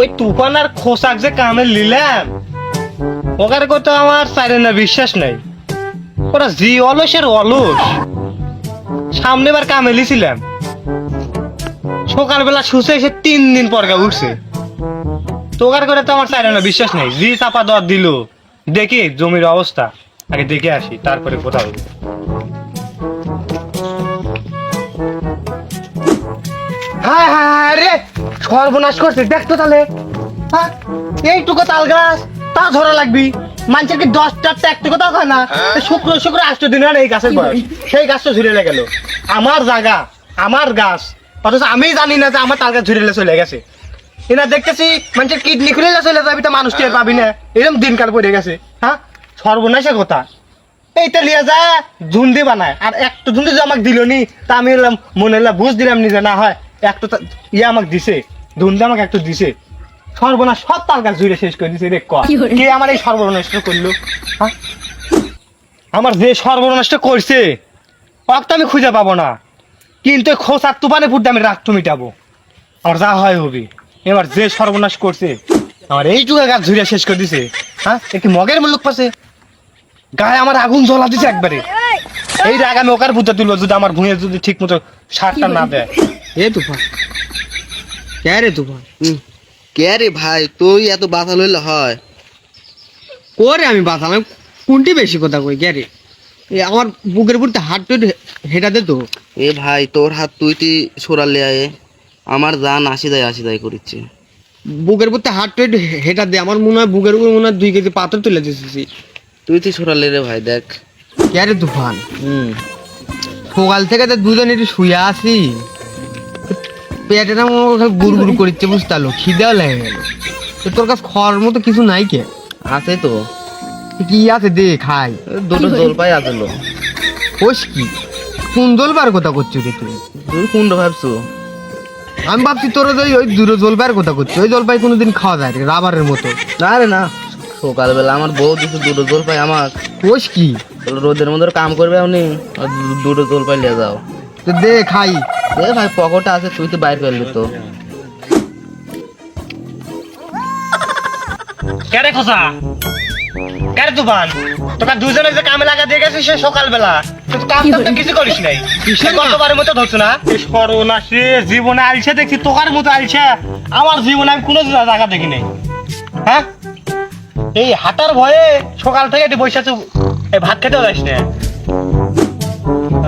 ওই তুফান আর খোসাক যে কামে নিলাম ওকার কথা আমার চাইলে না বিশ্বাস নাই। ওরা জি অলসের অলস। সামনে বার কামে লিছিলাম। সকালবেলা শুষে এসে তিন দিন পর গা উঠছে। তোকার করে তো আমার চাইলে না বিশ্বাস নাই। জি চাপা দেওয়ার দিল। দেখি জমির অবস্থা। আগে দেখে আসি, তারপরে কোথাও হ্যাঁ হ্যাঁ হ্যাঁ রে! সর্বনাশ করছে দেখতো তাহলে। হ্যাঁ এইটুকু তাল গাছ তা ধরা লাগবি। মানুষের কি দশটা একটু কথা হয় না? তো শুক্র শুক্র আষ্ট দিন হয় এই গাছের বয়স। সেই গাছটা ঝুলে গেল। আমার জায়গা আমার গাছ। অথচ আমি জানি না যে আমার তাল গাছ ঝুলে চলে গেছে। এনা দেখতেছি মানুষের কিডনি খুলে চলে যাবি তো মানুষ টের পাবি না। এরকম দিনকাল পড়ে গেছে। হ্যাঁ সর্বনাশা কথা। এইটা লিয়া যা ঝুন্ডি বানায়। আর একটু ঝুন্ডি যে আমাকে দিল নি তা আমি মনে হলাম বুঝ দিলাম নিজে না হয় একটু ইয়ে আমাকে দিছে। ধুন্ডি আমাকে একটু দিছে। সর্বনাশ সব তার গাছ জুড়ে শেষ করে দিছে রে ক। আমার এই সর্বনাশটা করল? হ্যাঁ? আমার যে সর্বনাশটা করছে অক্ত আমি খুঁজে পাবো না। কিন্তু খোসার তুফানে ফুটতে আমি রাখতো মিটাবো আমার যা হয় হবি। এবার যে সর্বনাশ করছে আমার এইটুকু গাছ ঝুড়ে শেষ করে দিছে। হ্যাঁ? এ কি মগের মুলুক পাশে গায়ে আমার আগুন জ্বলা দিছে একবারে। এই রাগ আমি ওকার বুঝতে তুলবো যদি আমার ভুঁয়ে যদি ঠিক মতো সারটা না দেয়। এ তুফান। কে রে তুফান কে রে ভাই তুই এত বাধা লইলে হয়? করে আমি বাতাম আমি কোনটি বেশি কথা কই কে রে এ আমার বুকের উপর হাত টুট হেঁটা দে তো। এ ভাই তোর হাত তুই তুই সরালে আয়ে। আমার জান আসি দেয় আসি দেয় করিচ্ছে। বুকের উপর হাত টুট হেঁটা দে আমার মনে হয় বুকের উপর মনে হয় দুই কেজি পাথর তুলে দিতেছি। তুই তুই সরালে রে ভাই দেখ। কে রে তুফান? হুম। সকাল থেকে তো দুজন একটু শুয়ে আছি। পেটে না গুড় গুড় করছে বুঝতে পারল খিদেও লেগে গেল। তো তোর কাছে খাওয়ার মতো কিছু নাই কে? আছে তো। কি আছে দে খাই। দুটো জলপাই আসলো ওস কি? কোন জলবার কথা করছিস রে তুই? তুই কোনটা ভাবছ? আমি ভাবছি তোর ওই ওই দূরে জলপাইয়ের কথা করছিস ওই জলপাই কোনোদিন খাওয়া যায় রাবারের মতো। না রে না। সকালবেলা আমার বউ দিছে দুটো জলপাই আমার ওস কি? রোদের মধ্যে কাম করবে আপনি দুটো জলপাই নিয়ে যাও। দে খাই। এ ভাই পকেটে আছে তুই তো বাইর করলি তো। কেরে খোসা? কেরে তুফান? তোকে দুজনে যে কামে লাগা দিয়ে গেছিস সে সকালবেলা। তুই কাম তো কিছু করিস নাই? গতবারের মতো ধরছো না? সর্বনাশে জীবনে আলছে দেখছি তোকার মতো আলছে আমার জীবনে আমি কোনো জায়গা দেখি নাই। হ্যাঁ? এই হাঁটার ভয়ে সকাল থেকে একটু বসে আছো ভাত খেতেও যাস না।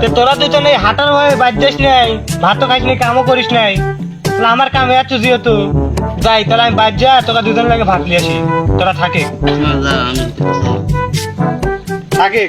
তো তোরা দুজন এই হাঁটার ভয়ে বাদ যাস নাই ভাতও খাইস নাই কামও করিস নাই। তাহলে আমার কামে আছো যেহেতু যাই তাহলে আমি বাদ যা তোরা দুজন লাগে ভাত নিয়ে আসি। তোরা থাকে। না, যা, আমি থাকে।